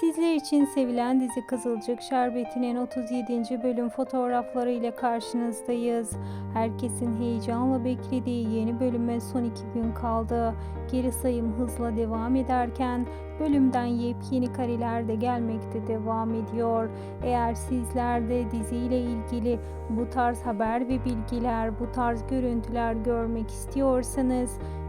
Sizler için sevilen dizi Kızılcık Şerbeti'nin 37. bölüm fotoğrafları ile karşınızdayız. Herkesin heyecanla beklediği yeni bölüme son iki gün kaldı. Geri sayım hızla devam ederken bölümden yepyeni kareler de gelmekte devam ediyor. Eğer sizler de diziyle ilgili bu tarz haber ve bilgiler, bu tarz görüntüler görmek istiyorsanız